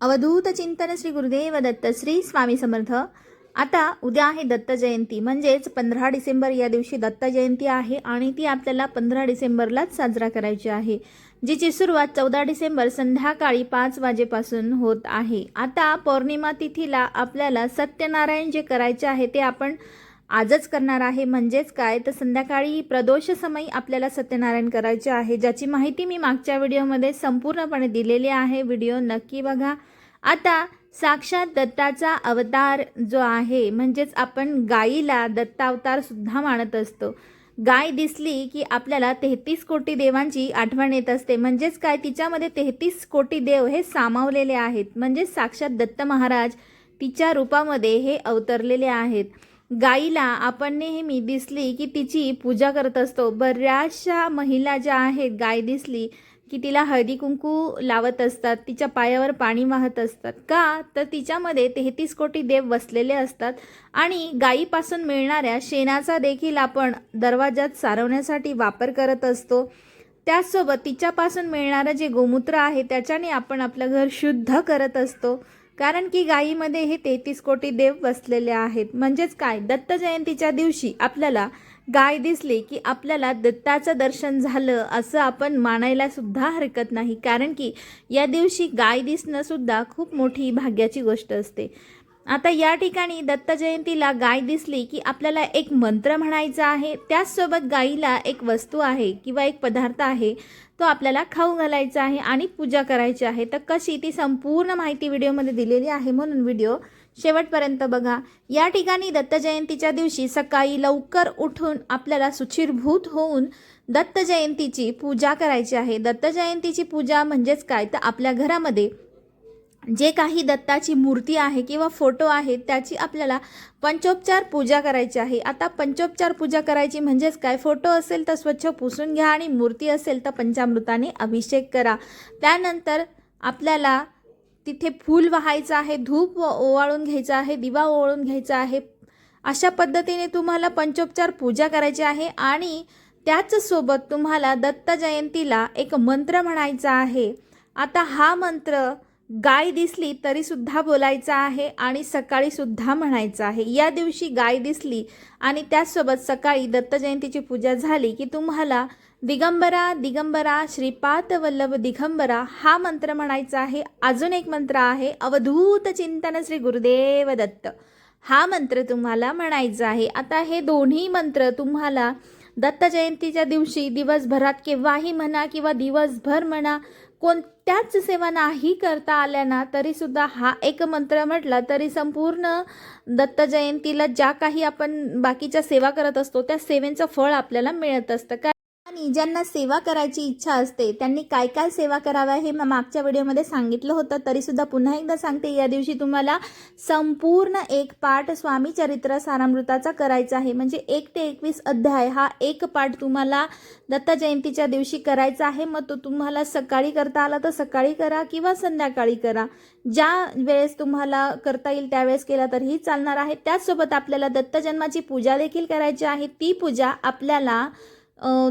अवधूत चिंतन श्री गुरुदेव दत्त श्री स्वामी समर्थ. आता उद्या आहे दत्त जयंती. म्हणजेच पंधरा डिसेंबर या दिवशी दत्त जयंती आहे आणि ती आपल्याला पंधरा डिसेंबरलाच साजरा करायची आहे जिची सुरुवात चौदा डिसेंबर संध्याकाळी पाच वाजेपासून होत आहे. आता पौर्णिमा तिथीला आपल्याला सत्यनारायण जे करायचे आहे ते आपण आजच करणार आहे. म्हणजेच काय? तर संध्याकाळी प्रदोष समयी आपल्याला सत्यनारायण करायचे आहे. ज्याची माहिती मी मागच्या व्हिडिओमध्ये संपूर्णपणे दिलेली आहे. व्हिडिओ नक्की बघा. आता साक्षात दत्ताचा अवतार जो आहे म्हणजेच आपण गाईला दत्तावतार सुद्धा मानत असतो. गाय दिसली की आपल्याला तेहतीस कोटी देवांची आठवण येत असते. म्हणजेच काय? तिच्यामध्ये तेहतीस कोटी देव हे सामावलेले आहेत. म्हणजेच साक्षात दत्त महाराज तिच्या रूपामध्ये हे अवतरलेले आहेत. गाईला आपण नेहमी दिसली की तिची पूजा करत असतो. बऱ्याचशा महिला ज्या आहेत गाय दिसली की तिला हळदी कुंकू लावत असतात तिच्या पायावर पाणी वाहत असतात. का? तर तिच्यामध्ये तेहतीस कोटी देव बसलेले असतात आणि गायीपासून मिळणाऱ्या शेणाचा देखील आपण दरवाजात सारवण्यासाठी वापर करत असतो. त्याचसोबत तिच्यापासून मिळणारं जे गोमूत्र आहे त्याच्याने आपण आपलं घर शुद्ध करत असतो. कारण की गायीमध्ये हे तेहतीस कोटी देव बसलेले आहेत. म्हणजेच काय? दत्त जयंतीच्या दिवशी आपल्याला गाय दिसली की आपल्याला दत्ताचं दर्शन झालं असं आपण मानायला सुद्धा हरकत नाही. कारण की या दिवशी गाय दिसणं सुद्धा खूप मोठी भाग्याची गोष्ट असते. आता या ठिकाणी दत्त जयंतीला गाय दिसली की आपल्याला एक मंत्र म्हणायचा आहे. त्याचसोबत गायीला एक वस्तू आहे किंवा एक पदार्थ आहे. तो आपल्याला खाऊ घालायचा आहे आणि पूजा करायची आहे. तर कशी ती संपूर्ण माहिती व्हिडिओमध्ये दिलेली आहे म्हणून व्हिडिओ शेवटपर्यंत बघा. या ठिकाणी दत्त जयंतीच्या दिवशी सकाळी लवकर उठून आपल्याला सुचिरभूत होऊन दत्त जयंतीची पूजा करायची आहे. दत्त जयंतीची पूजा म्हणजेच काय? तर आपल्या घरामध्ये जे काही दत्ताची मूर्ती आहे किंवा फोटो आहे त्याची आपल्याला पंचोपचार पूजा करायची आहे. आता पंचोपचार पूजा करायची म्हणजेच काय? फोटो असेल तर स्वच्छ पुसून घ्या आणि मूर्ती असेल तर पंचामृताने अभिषेक करा. त्यानंतर आपल्याला तिथे फूल वाहायचं आहे धूप व- ओवाळून घ्यायचा आहे दिवा ओवाळून घ्यायचा आहे. अशा पद्धतीने तुम्हाला पंचोपचार पूजा करायची आहे आणि त्याचसोबत तुम्हाला दत्त जयंतीला एक मंत्र म्हणायचा आहे. आता हा मंत्र गाय दिसली तरी सुद्धा आहे आणि सकाळी सुद्धा म्हणायचं आहे. या दिवशी गाय दिसली आणि त्याचसोबत सकाळी दत्त जयंतीची पूजा झाली की तुम्हाला दिगंबरा दिगंबरा श्रीपाद वल्लभ दिगंबरा हा मंत्र म्हणायचा आहे. अजून एक मंत्र आहे अवधूत चिंतन श्री गुरुदेव दत्त. हा मंत्र तुम्हाला म्हणायचा आहे. आता हे दोन्ही मंत्र तुम्हाला दत्त जयंतीच्या दिवशी दिवसभरात केव्हाही म्हणा किंवा दिवसभर म्हणा कोणत्याच सेवा नाही करता आल्या ना तरीसुद्धा हा एक मंत्र म्हटला तरी संपूर्ण दत्त जयंतीला ज्या काही आपण बाकीच्या सेवा करत असतो त्या सेवेचं फळ आपल्याला मिळत असतं. आणि ज्यांना सेवा करायची इच्छा असते त्यांनी काय काय सेवा कराव्या हे मागच्या व्हिडिओमध्ये सांगितलं होतं. तरीसुद्धा पुन्हा एकदा सांगते या दिवशी तुम्हाला संपूर्ण एक पाठ स्वामी चरित्र सारामृताचा करायचा आहे. म्हणजे एक ते एकवीस अध्याय हा एक पाठ तुम्हाला दत्त जयंतीच्या दिवशी करायचा आहे. मग तो तुम्हाला सकाळी करता आला तर सकाळी करा किंवा संध्याकाळी करा. ज्या वेळेस तुम्हाला करता येईल त्यावेळेस केला तरीही चालणार आहे. त्याचसोबत आपल्याला दत्तजन्माची पूजा देखील करायची आहे. ती पूजा आपल्याला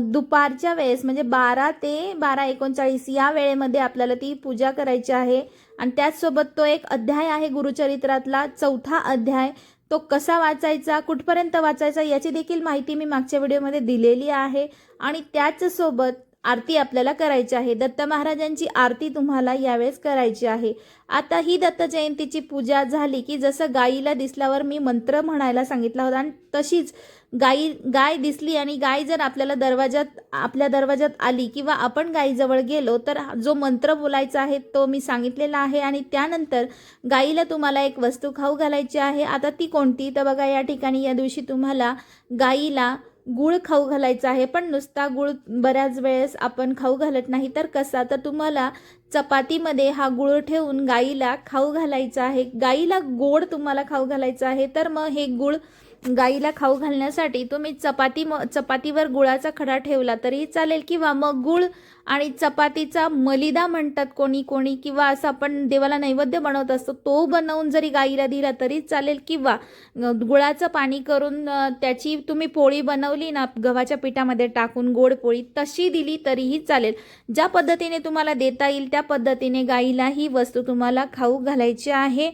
दुपारच्या वेळेस म्हणजे बारा ते बारा एकोणचाळीस या वेळेमध्ये आपल्याला ती पूजा करायची आहे. आणि त्याचसोबत तो एक अध्याय आहे गुरुचरित्रातला चौथा अध्याय. तो कसा वाचायचा कुठपर्यंत वाचायचा याची देखील माहिती मी मागच्या व्हिडिओमध्ये दिलेली आहे. आणि त्याचसोबत आरती आपल्याला करायची आहे. दत्त महाराजांची आरती तुम्हाला यावेळेस करायची आहे. आता ही दत्त जयंतीची पूजा झाली की जसं गाईला दिसल्यावर मी मंत्र म्हणायला सांगितला होता आणि तशीच गाई गाय दिसली आणि गाय जर आपल्याला दरवाजात आपल्या दरवाजात आली किंवा आपण गाईजवळ गेलो तर जो मंत्र बोलायचा आहे तो मी सांगितलेला आहे आणि त्यानंतर गाईला तुम्हाला एक वस्तू खाऊ घालायची आहे. आता ती कोणती? तर बघा या ठिकाणी या दिवशी तुम्हाला गाईला गुळ खाऊ घालायचा आहे. पण नुसता गुळ बऱ्याच वेळेस आपण खाऊ घालत नाही तर कसा? तर तुम्हाला चपातीमध्ये हा गुळ ठेवून गाईला खाऊ घालायचा आहे. गाईला गोड तुम्हाला खाऊ घालायचा आहे. तर मग हे गुळ गाईला खाऊ घालण्यासाठी तुम्ही चपाती म चपातीवर गुळाचा खडा ठेवला तरीही चालेल किंवा मग गुळ आणि चपातीचा मलिदा म्हणतात कोणी कोणी किंवा असं आपण देवाला नैवेद्य बनवत असतो तो बनवून जरी गाईला दिला तरी चालेल किंवा गुळाचं पाणी करून त्याची तुम्ही पोळी बनवली ना गव्हाच्या पिठामध्ये टाकून गोड पोळी तशी दिली तरीही चालेल. ज्या पद्धतीने तुम्हाला देता येईल त्या पद्धतीने गाईला ही वस्तू तुम्हाला खाऊ घालायची आहे.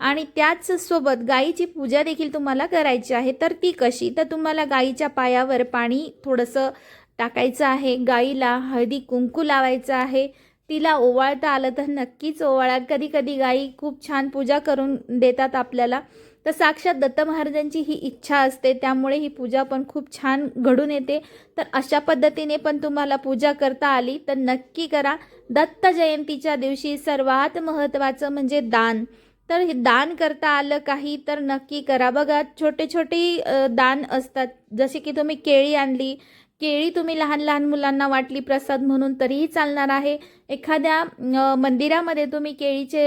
आणि त्याचसोबत गाईची पूजा देखील तुम्हाला करायची आहे. तर ती कशी? तर तुम्हाला गाईच्या पायावर पाणी थोडंसं टाकायचं आहे. गाईला हळदी कुंकू लावायचं आहे. तिला ओवाळता आलं तर नक्कीच ओवाळा. कधी कधी गाई खूप छान पूजा करून देतात आपल्याला. तर साक्षात दत्त महाराजांची ही इच्छा असते. त्यामुळे ही पूजा पण खूप छान घडून येते. तर अशा पद्धतीने पण तुम्हाला पूजा करता आली तर नक्की करा. दत्त जयंतीच्या दिवशी सर्वात महत्त्वाचं म्हणजे दान. तर हे दान करता आलं काही तर नक्की करा. बघा छोटे छोटे दान असतात. जसे की तुम्ही केळी आणली. केळी तुम्ही लहान लहान मुलांना वाटली प्रसाद म्हणून तरीही चालणार आहे. एखाद्या मंदिरामध्ये तुम्ही केळीचे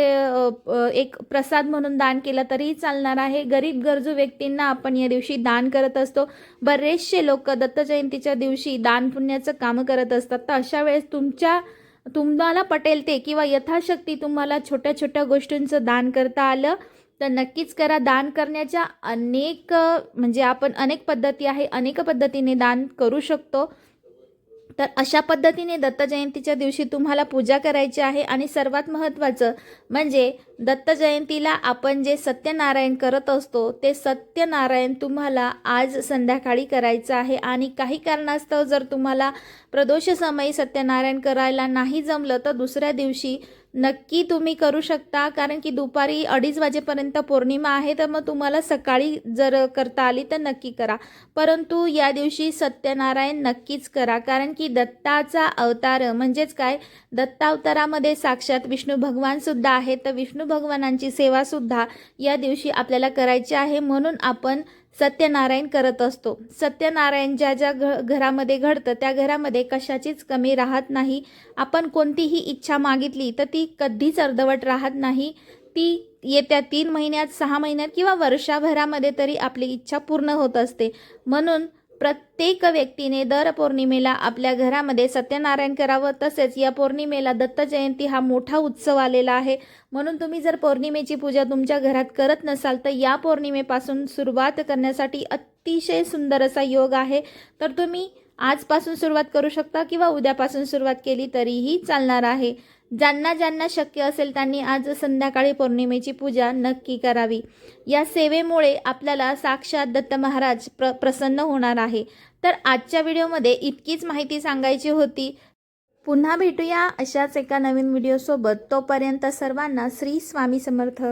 एक प्रसाद म्हणून दान केलं तरीही चालणार आहे. गरीब गरजू व्यक्तींना आपण या दिवशी दान करत असतो. बरेचसे लोक दत्त जयंतीच्या दिवशी दान पुण्याचं कामं करत असतात. तर अशा वेळेस तुमच्या तुम्हाला पटेल ते किंवा यथाशक्ती तुम्हाला छोट्या छोट्या गोष्टींचं दान करता आलं तर नक्कीच करा. दान करण्याच्या अनेक म्हणजे आपण अनेक पद्धती आहे अनेक पद्धतीने दान करू शकतो. तर अशा पद्धतीने दत्त जयंतीच्या दिवशी तुम्हाला पूजा करायची आहे आणि सर्वात महत्त्वाचं म्हणजे दत्त जयंतीला आपण जे सत्यनारायण करत असतो ते सत्यनारायण तुम्हाला आज संध्याकाळी करायचं आहे. आणि काही कारणास्तव जर तुम्हाला प्रदोष समयी सत्यनारायण करायला नाही जमलं तर दुसऱ्या दिवशी नक्की तुम्ही करू शकता कारण की दुपारी अडीच वाजेपर्यंत पौर्णिमा आहे तर मग तुम्हाला सकाळी जर करता आली तर नक्की करा. परंतु या दिवशी सत्यनारायण नक्कीच करा कारण की दत्ताचा अवतार म्हणजेच काय? दत्तावतारामध्ये साक्षात विष्णू भगवानसुद्धा आहे तर विष्णू भगवानांची सेवासुद्धा या दिवशी आपल्याला करायची आहे. म्हणून आपण सत्यनारायण करत असतो. सत्यनारायण ज्या ज्या घ घरामध्ये घडतं त्या घरामध्ये कशाचीच कमी राहत नाही. आपण कोणतीही इच्छा मागितली तर ती कधीच अर्धवट राहत नाही. ती येत्या तीन महिन्यात सहा महिन्यात किंवा वर्षाभरामध्ये तरी आपली इच्छा पूर्ण होत असते. म्हणून प्रत्येक व्यक्तीने दर पौर्णिमेला आपल्या घरामध्ये सत्यनारायण करावं तसेच या पौर्णिमेला दत्त जयंती हा मोठा उत्सव आलेला आहे. म्हणून तुम्ही जर पौर्णिमेची पूजा तुमच्या घरात करत नसाल तर या पौर्णिमेपासून सुरुवात करण्यासाठी अतिशय सुंदर असा योग आहे. तर तुम्ही आजपासून सुरुवात करू शकता किंवा उद्यापासून सुरुवात केली तरीही चालणार आहे. ज्यांना ज्यांना शक्य असेल त्यांनी आज संध्याकाळी पौर्णिमेची पूजा नक्की करावी. या सेवेमुळे आपल्याला साक्षात दत्त महाराज प्र प्रसन्न होणार आहे. तर आजच्या व्हिडिओमध्ये इतकीच माहिती सांगायची होती. पुन्हा भेटूया अशाच एका नवीन व्हिडिओसोबत. तोपर्यंत सर्वांना श्री स्वामी समर्थ.